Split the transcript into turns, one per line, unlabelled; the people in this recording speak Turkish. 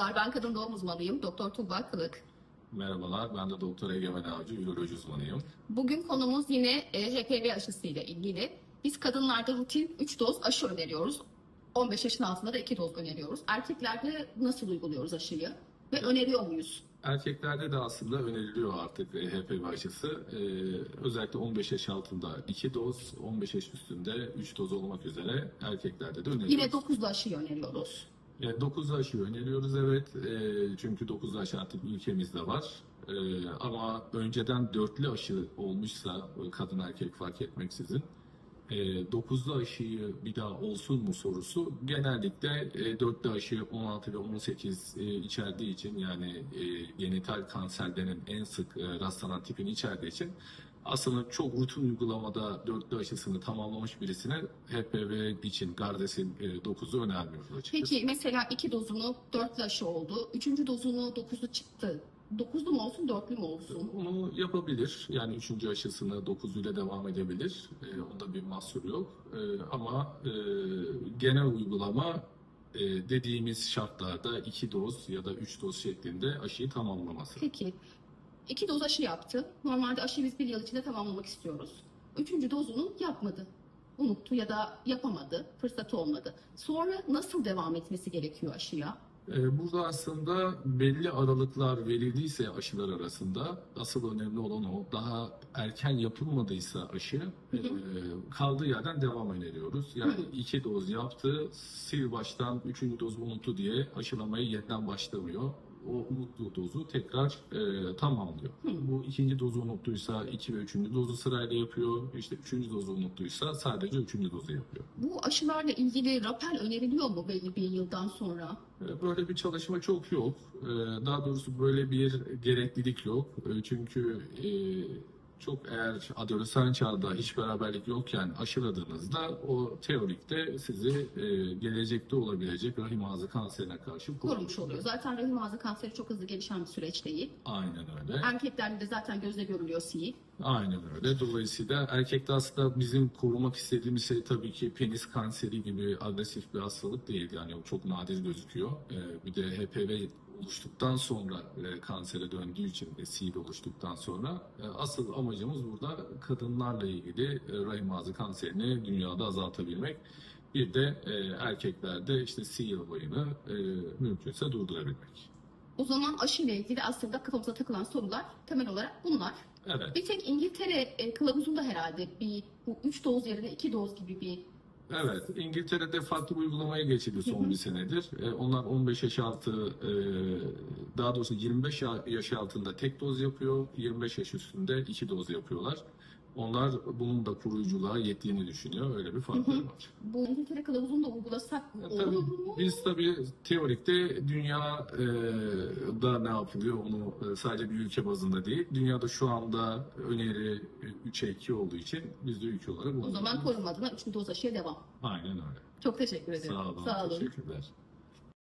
Merhabalar, ben kadın doğum uzmanıyım. Doktor Tuğba Kılık.
Merhabalar, ben de Doktor Egemen Avcı, üroloji uzmanıyım.
Bugün konumuz yine e, HPV aşısı ile ilgili. Biz kadınlarda rutin 3 doz aşı öneriyoruz. 15 yaşın altında da 2 doz öneriyoruz. Erkeklerde nasıl uyguluyoruz aşıyı? Ve öneriyor muyuz?
Erkeklerde de aslında öneriliyor artık e, HPV aşısı. Ee, özellikle 15 yaş altında 2 doz, 15 yaş üstünde 3 doz olmak üzere erkeklerde de öneriyoruz.
Yine 9 aşıyı öneriyoruz.
Yani 9 aşı öneriyoruz evet. Ee, çünkü 9 aşı artık ülkemizde var. Ee, ama önceden dörtlü aşı olmuşsa e, kadın erkek fark etmeksizin e, 9'lu aşıyı bir daha olsun mu sorusu genellikle e, 4'lü aşı 16 ve 18 e, içerdiği için yani e, genital kanserlerin en sık e, rastlanan tipini içerdiği için aslında çok rutin uygulamada dörtlü aşısını tamamlamış birisine HPV için Gardasil e, 9'u önermiyoruz açıkçası.
Peki mesela 2 dozunu 4'lü aşı oldu. 3. dozunu 9'lu çıktı. 9'lu mu olsun 4'lü mü olsun?
Onu yapabilir. Yani üçüncü aşısını 9 ile devam edebilir. Ee, onda bir mahsur yok. Ee, ama e, genel uygulama e, dediğimiz şartlarda 2 doz ya da 3 doz şeklinde aşıyı tamamlaması.
Peki. 2 doz aşı yaptı. Normalde aşıyı biz bir yıl içinde tamamlamak istiyoruz. Üçüncü dozunu yapmadı. Unuttu ya da yapamadı. Fırsatı olmadı. Sonra nasıl devam etmesi gerekiyor aşıya?
Ee, Burada aslında belli aralıklar verildiyse aşılar arasında asıl önemli olan o. Daha erken yapılmadıysa aşı e, kaldığı yerden devam öneriyoruz. Yani iki doz yaptı, sil baştan üçüncü dozu unuttu diye aşılamaya yeniden başlamıyor. O unuttuğu dozu tekrar e, tamamlıyor. Bu ikinci dozu unuttuysa iki ve üçüncü dozu sırayla yapıyor. İşte üçüncü dozu unuttuysa sadece üçüncü dozu yapıyor.
Bu aşılarla ilgili rapel öneriliyor mu belli bir yıldan sonra?
E, Böyle bir çalışma çok yok. E, Daha doğrusu böyle bir gereklilik yok. E, Çünkü e, çok eğer adolesan çağda hiç beraberlik yokken aşıladığınızda o teorikte sizi e, gelecekte olabilecek rahim ağzı kanserine karşı
Korumuş oluyor. Zaten rahim ağzı kanseri çok hızlı gelişen bir süreç değil.
Aynen öyle.
Erkeklerde de zaten gözle görülüyor sil.
Aynen öyle. Dolayısıyla erkekte aslında bizim korumak istediğimiz şey tabii ki penis kanseri gibi agresif bir hastalık değil. Yani o çok nadir gözüküyor. Ee, bir de HPV oluştuktan sonra e, kansere döndüğü için e, SID oluştuktan sonra e, asıl amacımız burada kadınlarla ilgili e, rahim ağzı kanserini dünyada azaltabilmek. Bir de e, erkeklerde işte SIL olayını e, mümkünse durdurabilmek.
O zaman aşıyla ilgili aslında kafamıza takılan sorular temel olarak bunlar.
Evet.
Bir tek İngiltere e, kılavuzunda herhalde bir bu 3 doz yerine 2 doz gibi bir
Evet, İngiltere'de farklı bir uygulamaya geçildi son bir senedir. Ee, onlar 15 yaş altı, e, daha doğrusu 25 ya- yaş altında tek doz yapıyor, 25 yaş üstünde iki doz yapıyorlar. Onlar bunun da koruyuculuğa yettiğini düşünüyor, öyle bir farkları var.
bu İngiltere kılavuzunu da uygulasak
E,
olur
Tabii,
mu?
biz tabii teorikte dünya e, da ne yapılıyor onu e, sadece bir ülke bazında değil. Dünyada şu anda öneri 3'e 2 olduğu için biz de ülke olarak
O zaman korunma adına 3 doz aşıya devam.
Aynen öyle.
Çok teşekkür ederim.
Sağ olun,
Sağ olun.
teşekkürler.